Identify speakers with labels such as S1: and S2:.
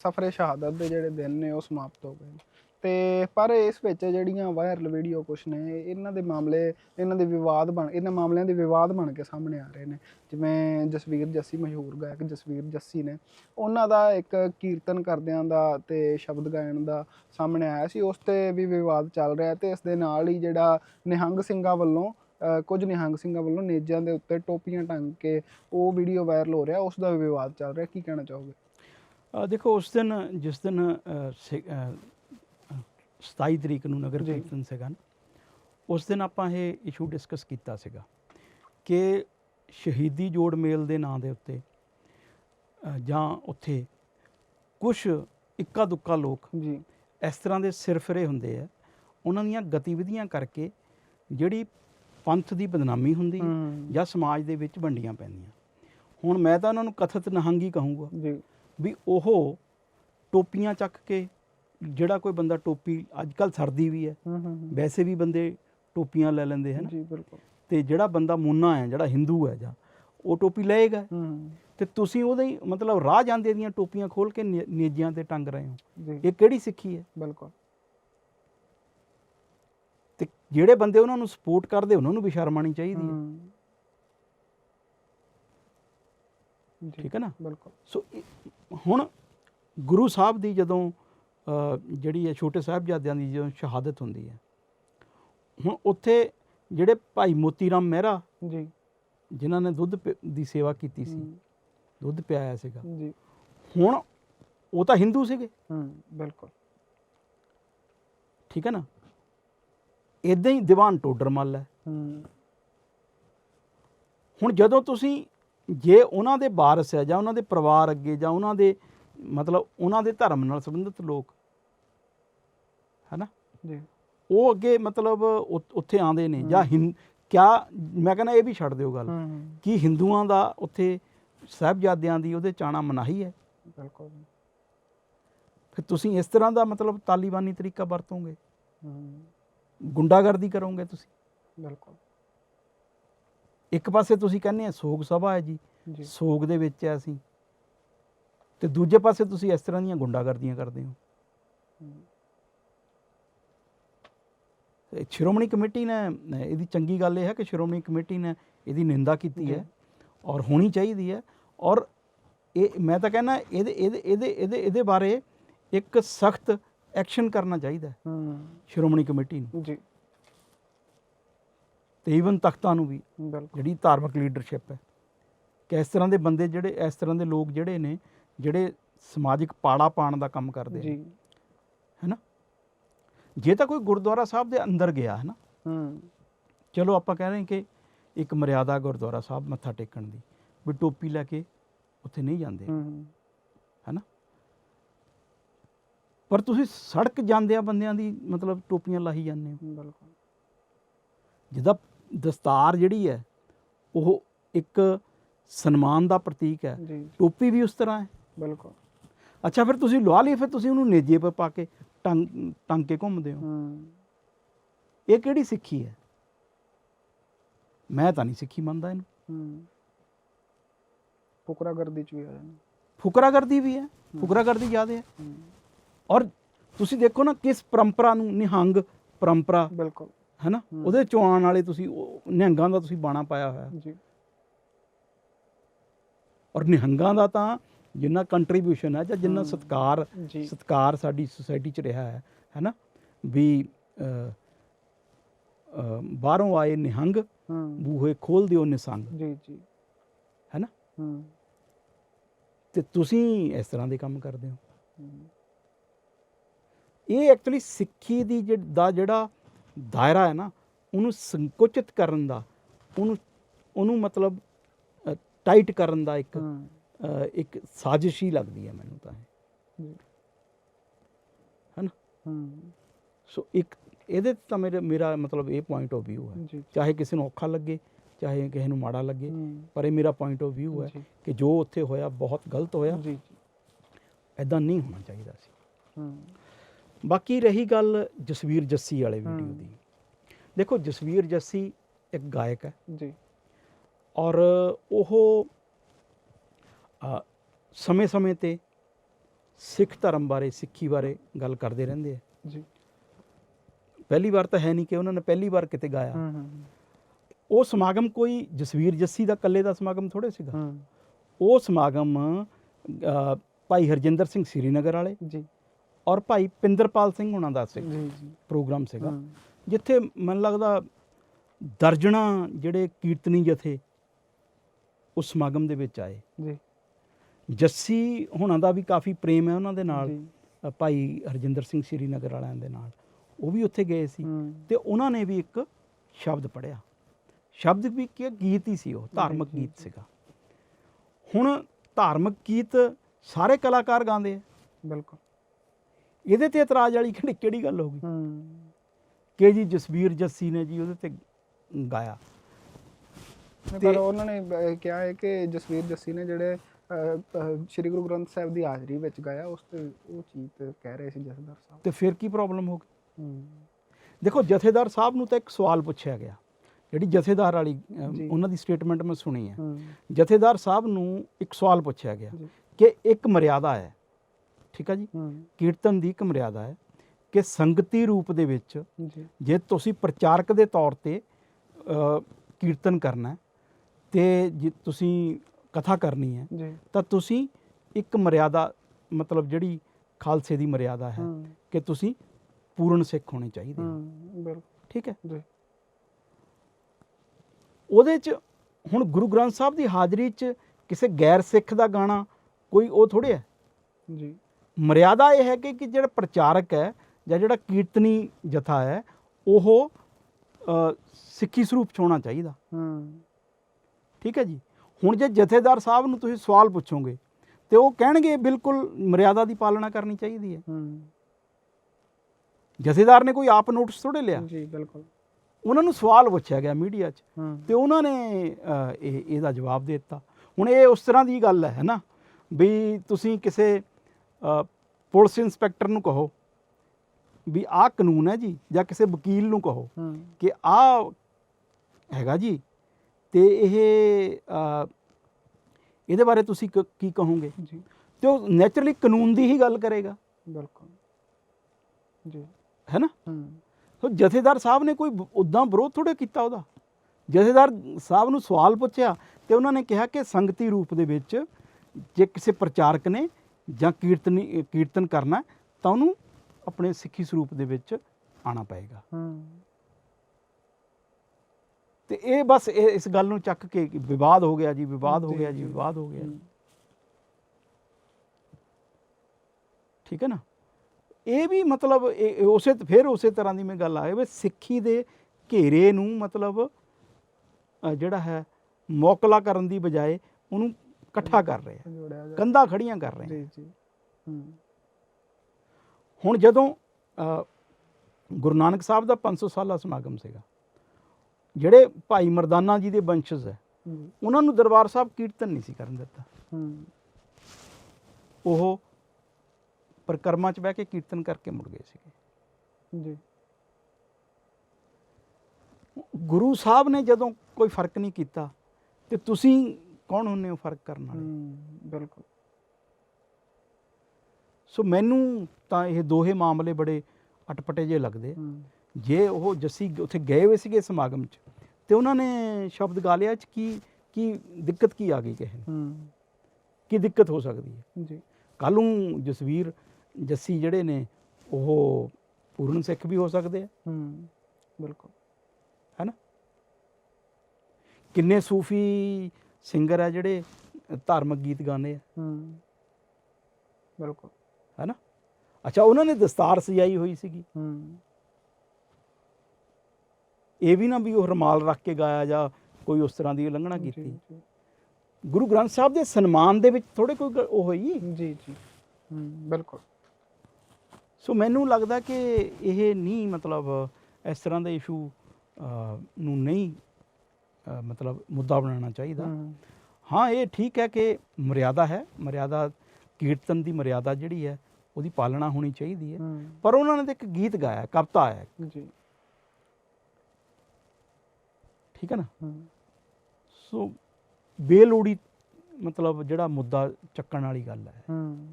S1: ਸਫਰੇ ਸ਼ਹਾਦਤ ਦੇ ਜਿਹੜੇ ਦਿਨ ਨੇ ਉਹ ਸਮਾਪਤ ਹੋ ਗਏ ਨੇ। ਤੇ ਪਰ ਇਸ ਵਿੱਚ ਜਿਹੜੀਆਂ ਵਾਇਰਲ ਵੀਡੀਓ ਕੁਛ ਨੇ, ਇਹਨਾਂ ਦੇ ਮਾਮਲੇ, ਇਹਨਾਂ ਦੇ ਵਿਵਾਦ ਬਣ, ਇਹਨਾਂ ਮਾਮਲਿਆਂ ਦੇ ਵਿਵਾਦ ਬਣ ਕੇ ਸਾਹਮਣੇ ਆ ਰਹੇ ਨੇ। ਜਿਵੇਂ ਜਸਵੀਰ ਜੱਸੀ ਮਸ਼ਹੂਰ ਗਾਇਕ ਜਸਵੀਰ ਜੱਸੀ ਨੇ, ਉਹਨਾਂ ਦਾ ਇੱਕ ਕੀਰਤਨ ਕਰਦਿਆਂ ਦਾ ਤੇ ਸ਼ਬਦ ਗਾਇਨ ਦਾ ਸਾਹਮਣੇ ਆਇਆ ਸੀ। ਉਸ ਤੇ ਵੀ ਵਿਵਾਦ ਚੱਲ ਰਿਹਾ ਤੇ ਇਸ ਦੇ ਨਾਲ ਹੀ ਜਿਹੜਾ ਨਿਹੰਗ ਸਿੰਘਾਂ ਵੱਲੋਂ ਕੁਝ ਨਿਹੰਗ ਸਿੰਘਾਂ ਵੱਲੋਂ ਨੇਜਾਂ ਦੇ ਉੱਤੇ ਟੋਪੀਆਂ ਟੰਗ ਕੇ ਉਹ ਵੀਡੀਓ ਵਾਇਰਲ ਹੋ ਰਿਹਾ, ਉਸ ਦਾ ਵੀ ਵਿਵਾਦ ਚੱਲ ਰਿਹਾ। ਕੀ ਕਹਿਣਾ ਚਾਹੋਗੇ?
S2: ਦੇਖੋ ਉਸ ਦਿਨ ਜਿਸ ਦਿਨ ਅ, ਸਿ- ਅ, ਅ, 27 ਤਰੀਕ ਨੂੰ ਨਗਰ। ਕੀਰਤਨ ਸੀਗਾ ਉਸ ਦਿਨ ਆਪਾਂ ਇਹ ਇਸ਼ੂ ਡਿਸਕਸ ਕੀਤਾ ਸੀਗਾ ਕਿ ਸ਼ਹੀਦੀ ਜੋੜ ਮੇਲ ਦੇ ਨਾਂ ਦੇ ਉੱਤੇ ਜਾਂ ਉੱਥੇ ਕੁਝ ਇੱਕਾ ਦੁੱਕਾ ਲੋਕ
S1: ਜੀ।
S2: ਇਸ ਤਰ੍ਹਾਂ ਦੇ ਸਿਰਫਰੇ ਹੁੰਦੇ ਆ ਉਹਨਾਂ ਦੀਆਂ ਗਤੀਵਿਧੀਆਂ ਕਰਕੇ ਜਿਹੜੀ ਪੰਥ ਦੀ ਬਦਨਾਮੀ ਹੁੰਦੀ ਜਾਂ ਸਮਾਜ ਦੇ ਵਿੱਚ ਵੰਡੀਆਂ ਪੈਂਦੀਆਂ। ਹੁਣ ਮੈਂ ਤਾਂ ਉਹਨਾਂ ਨੂੰ ਕਥਿਤ ਨਹੰਗੀ ਕਹੂੰਗਾ।
S1: ਜੀ।
S2: ਵੀ ਉਹ ਟੋਪੀਆਂ ਚੱਕ ਕੇ ਜਿਹੜਾ ਕੋਈ ਬੰਦਾ ਟੋਪੀ ਅੱਜ ਕੱਲ ਸਰਦੀ ਵੀ ਹੈ। ਵੈਸੇ ਵੀ ਬੰਦੇ ਟੋਪੀਆਂ ਲੈ ਲੈਂਦੇ ਹਨ।
S1: ਜੀ ਬਿਲਕੁਲ।
S2: ਤੇ ਜਿਹੜਾ ਬੰਦਾ ਮੁੰਨਾ ਹੈ ਜਿਹੜਾ ਹਿੰਦੂ ਹੈ ਜਾਂ ਉਹ ਟੋਪੀ ਲਏਗਾ। ਤੇ ਤੁਸੀਂ ਉਹਦੇ ਹੀ ਮਤਲਬ ਰਾਹ ਜਾਂਦੇ ਦੀਆਂ ਟੋਪੀਆਂ ਖੋਲ ਕੇ ਨੇਜਿਆਂ ਤੇ ਟੰਗ ਰਹੇ ਹੋ। ਇਹ ਕਿਹੜੀ ਸਿੱਖੀ ਹੈ?
S1: ਬਿਲਕੁਲ।
S2: ਤੇ ਜਿਹੜੇ ਬੰਦੇ ਉਹਨਾਂ ਨੂੰ ਸਪੋਰਟ ਕਰਦੇ ਉਹਨਾਂ ਨੂੰ ਵੀ ਸ਼ਰਮ ਆਉਣੀ ਚਾਹੀਦੀ ਹੈ
S1: ਹੂੰ ਜੀ,
S2: ਠੀਕ ਹੈ ਨਾ?
S1: ਬਿਲਕੁਲ।
S2: ਸੋ ਹੁਣ ਗੁਰੂ ਸਾਹਿਬ ਦੀ ਜਦੋਂ ਜਿਹੜੀ ਹੈ ਛੋਟੇ ਸਾਹਿਬਜ਼ਾਦਿਆਂ ਦੀ ਜਦੋਂ ਸ਼ਹਾਦਤ ਹੁੰਦੀ ਹੈ ਹੁਣ ਉੱਥੇ ਜਿਹੜੇ ਭਾਈ ਮੋਤੀ ਰਾਮ ਮਹਿਰਾ
S1: ਜੀ।
S2: ਜਿਨ੍ਹਾਂ ਨੇ ਦੁੱਧ ਦੀ ਸੇਵਾ ਕੀਤੀ ਸੀ ਦੁੱਧ ਪਿਆਇਆ ਸੀਗਾ
S1: ਜੀ।
S2: ਹੁਣ ਉਹ ਤਾਂ ਹਿੰਦੂ ਸੀਗੇ।
S1: ਹੂੰ ਬਿਲਕੁਲ।
S2: ਠੀਕ ਹੈ ਨਾ? ਇਦਾਂ ਹੀ ਦੀਵਾਨ ਟੋਡਰਮੱਲ ਹੈ।
S1: ਹੂੰ।
S2: ਹੁਣ ਜਦੋਂ ਤੁਸੀਂ ਜੇ ਉਹਨਾਂ ਦੇ ਵਾਰਸ ਹੈ ਜਾਂ ਉਹਨਾਂ ਦੇ ਪਰਿਵਾਰ ਅੱਗੇ ਜਾਂ ਉਹਨਾਂ ਦੇ ਮਤਲਬ ਉਹਨਾਂ ਦੇ ਧਰਮ ਨਾਲ ਸੰਬੰਧਿਤ ਲੋਕ ਹੈਨਾ?
S1: ਜੀ।
S2: ਉਹ ਅੱਗੇ ਮਤਲਬ ਉੱਥੇ ਆਉਂਦੇ ਨੇ ਜਾਂ ਕਿਆ ਮੈਂ ਕਹਿੰਦਾ ਇਹ ਵੀ ਛੱਡ ਦਿਓ ਗੱਲ। ਕੀ ਹਿੰਦੂਆਂ ਦਾ ਉੱਥੇ ਸਾਹਿਬਜ਼ਾਦਿਆਂ ਦੀ ਉਹਦੇ ਚਾਣਾ ਮਨਾਹੀ ਹੈ?
S1: ਬਿਲਕੁਲ
S2: ਫਿਰ ਤੁਸੀਂ ਇਸ ਤਰ੍ਹਾਂ ਦਾ ਮਤਲਬ ਤਾਲੀਬਾਨੀ ਤਰੀਕਾ ਵਰਤੋਗੇ? ਗੁੰਡਾਗਰਦੀ ਕਰੋਗੇ ਤੁਸੀਂ?
S1: ਬਿਲਕੁਲ।
S2: ਇੱਕ ਪਾਸੇ ਤੁਸੀਂ ਕਹਿੰਦੇ ਆ ਸੋਗ ਸਭਾ ਹੈ ਜੀ ਸੋਗ ਦੇ ਵਿੱਚ ਹੈ ਅਸੀਂ। ਤੇ ਦੂਜੇ ਪਾਸੇ ਤੁਸੀਂ ਇਸ ਤਰ੍ਹਾਂ ਦੀਆਂ ਗੁੰਡਾਗਰਦੀਆਂ ਕਰਦੇ ਹੋ। ਸ਼੍ਰੋਮਣੀ ਕਮੇਟੀ ਨੇ ਇਹਦੀ ਚੰਗੀ ਗੱਲ ਇਹ ਹੈ ਕਿ ਸ਼੍ਰੋਮਣੀ ਕਮੇਟੀ ਨੇ ਇਹਦੀ ਨਿੰਦਾ ਕੀਤੀ। ਹੈ ਔਰ ਹੋਣੀ ਚਾਹੀਦੀ ਹੈ। ਔਰ ਇਹ ਮੈਂ ਤਾਂ ਕਹਿੰਦਾ ਇਹਦੇ ਇਹਦੇ ਇਹਦੇ ਇਹਦੇ ਇਹਦੇ ਬਾਰੇ ਇੱਕ ਸਖਤ ਐਕਸ਼ਨ ਕਰਨਾ ਚਾਹੀਦਾ ਹੈ
S1: ਹੂੰ।
S2: ਸ਼੍ਰੋਮਣੀ ਕਮੇਟੀ ਨੂੰ।
S1: ਜੀ।
S2: ਤੇ ਈਵਨ ਤਖਤਾਂ ਨੂੰ ਵੀ ਜਿਹੜੀ ਧਾਰਮਿਕ ਲੀਡਰਸ਼ਿਪ ਹੈ। ਕਿ ਇਸ ਤਰ੍ਹਾਂ ਦੇ ਬੰਦੇ ਜਿਹੜੇ ਇਸ ਤਰ੍ਹਾਂ ਦੇ ਲੋਕ ਜਿਹੜੇ ਨੇ ਜਿਹੜੇ ਸਮਾਜਿਕ ਪਾੜਾ ਪਾਣ ਦਾ ਕੰਮ ਕਰਦੇ
S1: ਜੀ।
S2: ਨੇ ਹੈਨਾ? ਜੇ ਤਾਂ ਕੋਈ ਗੁਰਦੁਆਰਾ ਸਾਹਿਬ ਦੇ ਅੰਦਰ ਗਿਆ ਹੈ ਨਾ
S1: ਹੂੰ।
S2: ਚਲੋ ਆਪਾਂ ਕਹਿ ਰਹੇ ਕਿ ਇੱਕ ਮਰਿਆਦਾ ਗੁਰਦੁਆਰਾ ਸਾਹਿਬ ਮੱਥਾ ਟੇਕਣ ਦੀ ਵੀ ਟੋਪੀ ਲੈ ਕੇ ਉੱਥੇ ਨਹੀਂ ਜਾਂਦੇ।
S1: ਹੂੰ।
S2: ਹੈਨਾ? ਪਰ ਤੁਸੀਂ ਸੜਕ ਜਾਂਦਿਆਂ ਬੰਦਿਆਂ ਦੀ ਮਤਲਬ ਟੋਪੀਆਂ ਲਾਹੀ ਜਾਂਦੇ ਹੋ।
S1: ਬਿਲਕੁਲ।
S2: ਜਿਹਦਾ ਦਸਤਾਰ ਜਿਹੜੀ ਹੈ ਉਹ ਇੱਕ ਸਨਮਾਨ ਦਾ ਪ੍ਰਤੀਕ ਹੈ। ਟੋਪੀ ਵੀ ਉਸ ਤਰ੍ਹਾਂ ਹੈ।
S1: ਬਿਲਕੁਲ।
S2: ਅੱਛਾ ਫਿਰ ਤੁਸੀਂ ਲਵਾ ਲਈ ਫਿਰ ਤੁਸੀਂ ਉਹਨੂੰ ਨੇਜੇ 'ਤੇ ਪਾ ਕੇ ਟੰਗ ਟੰਗ ਕੇ ਘੁੰਮਦੇ ਹੋ।
S1: ਹੂੰ।
S2: ਇਹ ਕਿਹੜੀ ਸਿੱਖੀ ਹੈ? ਮੈਂ ਤਾਂ ਨਹੀਂ ਸਿੱਖੀ ਮੰਨਦਾ ਇਹਨੂੰ।
S1: ਹੂੰ। ਫੁਕਰਾਗਰਦੀ ਚ ਵੀ ਆ ਜਾਣਾ
S2: ਫੁਕਰਾਗਰਦੀ ਵੀ ਹੈ। ਫੁਕਰਾਗਰਦੀ ਜ਼ਿਆਦਾ ਹੂੰ। ਔਰ ਤੁਸੀਂ ਦੇਖੋ ਨਾ ਕਿਸ ਪਰੰਪਰਾ ਨੂੰ ਨਿਹੰਗ ਪਰੰਪਰਾ
S1: ਬਿਲਕੁਲ।
S2: ਹੈ ਨਾ
S1: ਹੂੰ।
S2: ਉਹਦੇ ਚੋਂ ਆਉਣ ਵਾਲੇ ਤੁਸੀਂ ਨਿਹੰਗਾਂ ਦਾ ਤੁਸੀਂ ਬਾਣਾ ਪਾਇਆ ਹੋਇਆ।
S1: ਜੀ।
S2: ਔਰ ਨਿਹੰਗਾਂ ਦਾ ਤਾਂ ਜਿੰਨਾ ਕੰਟਰੀਬਿਊਸ਼ਨ ਹੈ ਜਾਂ ਜਿੰਨਾ। ਸਤਕਾਰ ਸਤਕਾਰ ਸਾਡੀ ਸੁਸਾਇਟੀ 'ਚ ਰਿਹਾ ਹੈ ਹੈ ਨਾ ਵੀ ਬਾਹਰੋਂ ਆਏ ਨਿਹੰਗ ਬੂਹੇ ਖੋਲ ਦਿਓ ਨਿਸੰਗ।
S1: ਜੀ ਜੀ।
S2: ਹੈ ਨਾ
S1: ਹੂੰ।
S2: ਤੇ ਤੁਸੀਂ ਇਸ ਤਰ੍ਹਾਂ ਦੇ ਕੰਮ ਕਰਦੇ ਹੋ। ਇਹ ਐਕਚੁਅਲੀ ਸਿੱਖੀ ਦੀ ਜਿ- ਦਾ ਜਿਹੜਾ ਦਾਇਰਾ ਹੈ ਨਾ ਉਹਨੂੰ ਸੰਕੁਚਿਤ ਕਰਨ ਦਾ ਉਹਨੂੰ ਉਹਨੂੰ ਮਤਲਬ ਟਾਈਟ ਕਰਨ ਦਾ ਇੱਕ ਇੱਕ ਸਾਜ਼ਿਸ਼ ਹੀ ਲੱਗਦੀ ਹੈ ਮੈਨੂੰ ਤਾਂ ਹੈ। ਸੋ ਇੱਕ ਇਹਦੇ 'ਤੇ ਮੇਰੇ ਮੇਰਾ ਮਤਲਬ ਇਹ ਪੁਆਇੰਟ ਆਫ View ਹੈ। ਚਾਹੇ ਕਿਸੇ ਨੂੰ ਔਖਾ ਲੱਗੇ ਚਾਹੇ ਕਿਸੇ ਨੂੰ ਮਾੜਾ ਲੱਗੇ ਪਰ ਇਹ ਮੇਰਾ ਪੁਆਇੰਟ ਆਫ View ਹੈ ਕਿ ਜੋ ਉੱਥੇ ਹੋਇਆ ਬਹੁਤ ਗਲਤ ਹੋਇਆ
S1: ਜੀ ਜੀ।
S2: ਐਦਾਂ ਨਹੀਂ ਹੋਣਾ ਚਾਹੀਦਾ ਸੀ।
S1: ਹੂੰ।
S2: ਬਾਕੀ ਰਹੀ ਗੱਲ ਜਸਵੀਰ ਜੱਸੀ ਵਾਲੇ ਵੀਡੀਓ। ਦੀ। ਦੇਖੋ ਜਸਵੀਰ ਜੱਸੀ ਇੱਕ ਗਾਇਕ ਹੈ।
S1: ਜੀ।
S2: ਔਰ ਉਹ ਸਮੇਂ-ਸਮੇਂ ਤੇ ਸਿੱਖ ਧਰਮ ਬਾਰੇ ਸਿੱਖੀ ਬਾਰੇ ਗੱਲ ਕਰਦੇ ਰਹਿੰਦੇ ਆ।
S1: ਜੀ।
S2: ਪਹਿਲੀ ਵਾਰ ਤਾਂ ਹੈ ਨਹੀਂ ਕਿ ਉਹਨਾਂ ਨੇ ਪਹਿਲੀ ਵਾਰ ਕਿਤੇ ਗਾਇਆ।
S1: ਹੂੰ ਹੂੰ
S2: ਉਹ ਸਮਾਗਮ ਕੋਈ ਜਸਵੀਰ ਜੱਸੀ ਦਾ ਇਕੱਲੇ ਦਾ ਸਮਾਗਮ ਥੋੜੇ ਸੀਗਾ।
S1: ਹੂੰ।
S2: ਉਹ ਸਮਾਗਮ ਭਾਈ ਹਰਜਿੰਦਰ ਸਿੰਘ ਸ੍ਰੀਨਗਰ ਵਾਲੇ
S1: ਜੀ।
S2: ਔਰ ਭਾਈ ਪਿੰਦਰਪਾਲ ਸਿੰਘ ਉਹਨਾਂ ਦਾ ਸੀ
S1: ਜੀ ਜੀ।
S2: ਪ੍ਰੋਗਰਾਮ ਸੀਗਾ। ਜਿੱਥੇ ਮੈਨੂੰ ਲੱਗਦਾ ਦਰਜਣਾ ਜਿਹੜੇ ਕੀਰਤਨੀ ਜਥੇ ਉਸ ਸਮਾਗਮ ਦੇ ਵਿੱਚ ਆਏ।
S1: ਜੀ।
S2: ਜੱਸੀ ਹੁਣਾਂ ਦਾ ਵੀ ਕਾਫੀ ਪ੍ਰੇਮ ਹੈ ਉਹਨਾਂ ਦੇ ਨਾਲ ਭਾਈ ਹਰਜਿੰਦਰ ਸਿੰਘ ਸ੍ਰੀਨਗਰ ਵਾਲਿਆਂ ਦੇ ਨਾਲ। ਉਹ ਵੀ ਉੱਥੇ ਗਏ ਸੀ। ਤੇ ਉਹਨਾਂ ਨੇ ਵੀ ਇੱਕ ਸ਼ਬਦ ਪੜਿਆ ਸ਼ਬਦ ਵੀ ਕੀ ਗੀਤ ਹੀ ਸੀ ਉਹ ਧਾਰਮਿਕ ਗੀਤ ਸੀਗਾ। ਹੁਣ ਧਾਰਮਿਕ ਗੀਤ ਸਾਰੇ ਕਲਾਕਾਰ ਗਾਉਂਦੇ ਆ।
S1: ਬਿਲਕੁਲ।
S2: ਇਹਦੇ ਤੇ ਇਤਰਾਜ਼ ਵਾਲੀ ਕਿਹੜੀ ਕਿਹੜੀ ਗੱਲ ਹੋ ਗਈ? ਕਿ ਜੀ ਜਸਵੀਰ ਜੱਸੀ ਨੇ ਜੀ ਉਹਦੇ ਤੇ ਗਾਇਆ।
S1: ਪਰ ਉਹਨਾਂ ਨੇ ਕਿਹਾ ਹੈ ਕਿ ਜਸਵੀਰ ਜੱਸੀ ਨੇ ਜਿਹੜੇ ਸ਼੍ਰੀ ਗੁਰੂ ਗ੍ਰੰਥ ਸਾਹਿਬ ਦੀ ਹਾਜ਼ਰੀ ਵਿੱਚ ਗਾਇਆ ਉਸ ਤੇ ਉਹ ਚੀਜ਼ ਤੇ ਕਹਿ ਰਹੇ ਸੀ ਜਸਦਾਰ ਸਾਹਿਬ।
S2: ਤੇ ਫਿਰ ਕੀ ਪ੍ਰੋਬਲਮ ਹੋ ਗਈ? ਦੇਖੋ ਜਥੇਦਾਰ ਸਾਹਿਬ ਨੂੰ ਤਾਂ ਇੱਕ ਸਵਾਲ ਪੁੱਛਿਆ ਗਿਆ। ਜਿਹੜੀ ਜਥੇਦਾਰ ਵਾਲੀ। ਉਹਨਾਂ ਦੀ ਸਟੇਟਮੈਂਟ ਮੈਂ ਸੁਣੀ ਹੈ। ਜਥੇਦਾਰ ਸਾਹਿਬ ਨੂੰ ਇੱਕ ਸਵਾਲ ਪੁੱਛਿਆ ਗਿਆ ਕਿ ਇੱਕ ਮਰਿਆਦਾ ਹੈ। ਠੀਕ ਹੈ ਜੀ? ਕੀਰਤਨ ਦੀ ਇੱਕ ਮਰਿਆਦਾ ਹੈ ਕਿ ਸੰਗਤੀ ਰੂਪ ਦੇ ਵਿੱਚ
S1: ਜੀ।
S2: ਤੁਸੀਂ ਪ੍ਰਚਾਰਕ ਦੇ ਤੌਰ ਤੇ ਕੀਰਤਨ ਕਰਨਾ ਤੇ ਜੇ ਤੁਸੀਂ ਕਥਾ ਕਰਨੀ ਹੈ ਤਾਂ ਤੁਸੀਂ ਇੱਕ ਮਰਿਆਦਾ ਮਤਲਬ ਜਿਹੜੀ ਖਾਲਸੇ ਦੀ ਮਰਿਆਦਾ ਹੈ ਕਿ ਤੁਸੀਂ ਪੂਰਨ ਸਿੱਖ ਹੋਣੇ ਚਾਹੀਦੇ
S1: ਬਿਲਕੁਲ।
S2: ਠੀਕ ਹੈ?
S1: ਜੀ।
S2: ਉਹਦੇ 'ਚ ਹੁਣ ਗੁਰੂ ਗ੍ਰੰਥ ਸਾਹਿਬ ਦੀ ਹਾਜ਼ਰੀ 'ਚ ਕਿਸੇ ਗੈਰ ਸਿੱਖ ਦਾ ਗਾਣਾ ਕੋਈ ਉਹ ਥੋੜੇ ਹੈ?
S1: ਜੀ।
S2: ਮਰਿਆਦਾ ਇਹ ਹੈ ਕਿ ਕਿ ਜਿਹੜਾ ਪ੍ਰਚਾਰਕ ਹੈ ਜਾਂ ਜਿਹੜਾ ਕੀਰਤਨੀ ਜਥਾ ਹੈ ਉਹ ਸਿੱਖੀ ਸਰੂਪ 'ਚ ਹੋਣਾ ਚਾਹੀਦਾ।
S1: ਹੂੰ।
S2: ਠੀਕ ਹੈ ਜੀ? ਹੁਣ ਜੇ ਜਥੇਦਾਰ ਸਾਹਿਬ ਨੂੰ ਤੁਸੀਂ ਸਵਾਲ ਪੁੱਛੋਗੇ ਤੇ ਉਹ ਕਹਿਣਗੇ ਬਿਲਕੁਲ ਮਰਿਆਦਾ ਦੀ ਪਾਲਣਾ ਕਰਨੀ ਚਾਹੀਦੀ ਹੈ।
S1: ਹੂੰ।
S2: ਜਥੇਦਾਰ ਨੇ ਕੋਈ ਆਪ ਨੋਟਿਸ ਥੋੜੇ ਲਿਆ?
S1: ਜੀ ਬਿਲਕੁਲ।
S2: ਉਹਨਾਂ ਨੂੰ ਸਵਾਲ ਪੁੱਛਿਆ ਗਿਆ ਮੀਡੀਆ 'ਚ। ਤੇ ਉਹਨਾਂ ਨੇ ਇਹ ਇਹਦਾ ਜਵਾਬ ਦੇ ਦਿੱਤਾ। ਹੁਣ ਇਹ ਉਸ ਤਰ੍ਹਾਂ ਦੀ ਗੱਲ ਹੈ ਨਾ ਵੀ ਤੁਸੀਂ ਕਿਸੇ ਪੁਲਿਸ ਇੰਸਪੈਕਟਰ ਨੂੰ ਕਹੋ ਵੀ ਆਹ ਕਾਨੂੰਨ ਹੈ ਜੀ ਜਾਂ ਕਿਸੇ ਵਕੀਲ ਨੂੰ ਕਹੋ ਕਿ ਆਹ ਹੈਗਾ ਜੀ ਤੇ ਇਹ ਇਹਦੇ ਬਾਰੇ ਤੁਸੀਂ ਕ- ਕੀ ਕਹੋਗੇ?
S1: ਜੀ।
S2: ਤੇ ਉਹ ਨੇਚਰਲੀ ਕਾਨੂੰਨ ਦੀ ਹੀ ਗੱਲ ਕਰੇਗਾ।
S1: ਬਿਲਕੁਲ। ਜੀ।
S2: ਹੈ ਨਾ?
S1: ਹੂੰ।
S2: ਜਥੇਦਾਰ ਸਾਹਿਬ ਨੇ ਕੋਈ ਉਦਾਂ ਵਿਰੋਧ ਥੋੜੇ ਕੀਤਾ ਉਹਦਾ। ਜਥੇਦਾਰ ਸਾਹਿਬ ਨੂੰ ਸਵਾਲ ਪੁੱਛਿਆ ਤੇ ਉਹਨਾਂ ਨੇ ਕਿਹਾ ਕਿ ਸੰਗਤੀ ਰੂਪ ਦੇ ਵਿੱਚ ਜੇ ਕਿਸੇ ਪ੍ਰਚਾਰਕ ਨੇ ਜਾਂ ਕੀਰਤਨੀ ਕੀਰਤਨ ਕਰਨਾ ਤਾਂ ਉਹਨੂੰ ਆਪਣੇ ਸਿੱਖੀ ਸਰੂਪ ਦੇ ਵਿੱਚ ਆਣਾ ਪਏਗਾ।
S1: ਹੂੰ।
S2: ਤੇ ਇਹ ਬਸ ਇਹ ਇਸ ਗੱਲ ਨੂੰ ਚੱਕ ਕੇ ਵਿਵਾਦ ਹੋ ਗਿਆ ਜੀ ਵਿਵਾਦ ਹੋ ਗਿਆ ਜੀ ਵਿਵਾਦ ਹੋ ਗਿਆ। ਠੀਕ ਹੈ ਨਾ? ਇਹ ਵੀ ਮਤਲਬ ਇਹ- ਉਸੇ ਫਿਰ ਉਸੇ ਤਰ੍ਹਾਂ ਦੀ ਮੈਂ ਗੱਲ ਆਏ ਵੀ ਸਿੱਖੀ ਦੇ ਘੇਰੇ ਨੂੰ ਮਤਲਬ ਜਿਹੜਾ ਹੈ ਮੌਕਲਾ ਕਰਨ ਦੀ ਬਜਾਏ ਉਹਨੂੰ ਇਕੱਠਾ ਕਰ ਰਹੇ ਆ। ਕੰਧਾਂ ਖੜੀਆਂ ਕਰ ਰਹੇ ਆ।
S1: ਜੀ ਜੀ।
S2: ਹੁਣ ਜਦੋਂ ਗੁਰੂ ਨਾਨਕ ਸਾਹਿਬ ਦਾ 500 ਸਾਲਾ ਸਮਾਗਮ ਸੀਗਾ ਜਿਹੜੇ ਭਾਈ ਮਰਦਾਨਾ ਜੀ ਦੇ ਵੰਸ਼ਜ ਹੈ ਉਹਨਾਂ ਨੂੰ ਦਰਬਾਰ ਸਾਹਿਬ ਕੀਰਤਨ ਨਹੀਂ ਸੀ ਕਰਨ ਦਿੱਤਾ। ਉਹ ਪਰਿਕਰਮਾ 'ਚ ਬਹਿ ਕੇ ਕੀਰਤਨ ਕਰਕੇ ਮੁੜ ਗਏ ਸੀਗੇ।
S1: ਜੀ।
S2: ਗੁਰੂ ਸਾਹਿਬ ਨੇ ਜਦੋਂ ਕੋਈ ਫ਼ਰਕ ਨਹੀਂ ਕੀਤਾ ਤੇ ਤੁਸੀਂ ਕੌਣ ਹੁੰਨੇ ਹੋ ਫ਼ਰਕ ਕਰਨ ਵਾਲੇ?
S1: ਹੂੰ ਬਿਲਕੁਲ।
S2: ਸੋ ਮੈਨੂੰ ਤਾਂ ਇਹ ਦੋਹੇ ਮਾਮਲੇ ਬੜੇ ਅਟਪਟੇ ਜੇ ਲੱਗਦੇ ਜੇ ਉਹ ਜੱਸੀ ਉੱਥੇ ਗਏ ਹੋਏ ਸੀਗੇ ਸਮਾਗਮ 'ਚ ਤੇ ਉਹਨਾਂ ਨੇ ਸ਼ਬਦ ਗਾ ਲਿਆ ਚ ਕੀ ਕੀ ਦਿੱਕਤ ਕੀ ਆ ਗਈ ਕਿਸੇ ਨੂੰ?
S1: ਹੂੰ।
S2: ਕੀ ਦਿੱਕਤ ਹੋ ਸਕਦੀ ਹੈ?
S1: ਜੀ।
S2: ਕੱਲ ਨੂੰ ਜਸਵੀਰ ਜੱਸੀ ਜਿਹੜੇ ਨੇ ਉਹ ਪੂਰਨ ਸਿੱਖ ਵੀ ਹੋ ਸਕਦੇ ਆ।
S1: ਹੂੰ ਬਿਲਕੁਲ।
S2: ਹੈਨਾ? ਕਿੰਨੇ ਸੂਫੀ ਸਿੰਗਰ ਆ ਜਿਹੜੇ ਧਾਰਮਿਕ ਗੀਤ ਗਾਉਂਦੇ ਆ।
S1: ਹੂੰ। ਬਿਲਕੁਲ।
S2: ਹੈਨਾ? ਅੱਛਾ ਉਹਨਾਂ ਨੇ ਦਸਤਾਰ ਸਜਾਈ ਹੋਈ ਸੀਗੀ।
S1: ਹੂੰ।
S2: ਇਹ ਵੀ ਨਾ ਵੀ ਉਹ ਰਮਾਲ ਰੱਖ ਕੇ ਗਾਇਆ ਜਾਂ ਕੋਈ ਉਸ ਤਰ੍ਹਾਂ ਦੀ ਉਲੰਘਣਾ ਕੀਤੀ। ਗੁਰੂ ਗ੍ਰੰਥ ਸਾਹਿਬ ਦੇ ਸਨਮਾਨ ਦੇ ਵਿੱਚ ਥੋੜੇ ਕੋਈ ਉਹ ਹੋਈ?
S1: ਜੀ ਜੀ। ਹੂੰ ਬਿਲਕੁਲ।
S2: ਸੋ ਮੈਨੂੰ ਲੱਗਦਾ ਕਿ ਇਹ ਨਹੀਂ ਮਤਲਬ ਇਸ ਤਰ੍ਹਾਂ ਦੇ ਇਸ਼ੂ ਨੂੰ ਨਹੀਂ ਮਤਲਬ ਮੁੱਦਾ ਬਣਾਉਣਾ ਚਾਹੀਦਾ।
S1: ਹੂੰ।
S2: ਇਹ ਠੀਕ ਹੈ ਕਿ ਮਰਿਆਦਾ ਹੈ। ਮਰਿਆਦਾ ਕੀਰਤਨ ਦੀ ਮਰਿਆਦਾ ਜਿਹੜੀ ਹੈ ਉਹਦੀ ਪਾਲਣਾ ਹੋਣੀ ਚਾਹੀਦੀ ਹੈ। ਪਰ ਉਹਨਾਂ ਨੇ ਤਾਂ ਇੱਕ ਗੀਤ ਗਾਇਆ ਕਵਿਤਾ ਹੈ
S1: ਜੀ।
S2: ਠੀਕ ਹੈ ਨਾ? ਸੋ ਬੇਲੋੜੀ ਮਤਲਬ ਜਿਹੜਾ ਮੁੱਦਾ ਚੱਕਣ ਵਾਲੀ ਗੱਲ
S1: ਹੂੰ।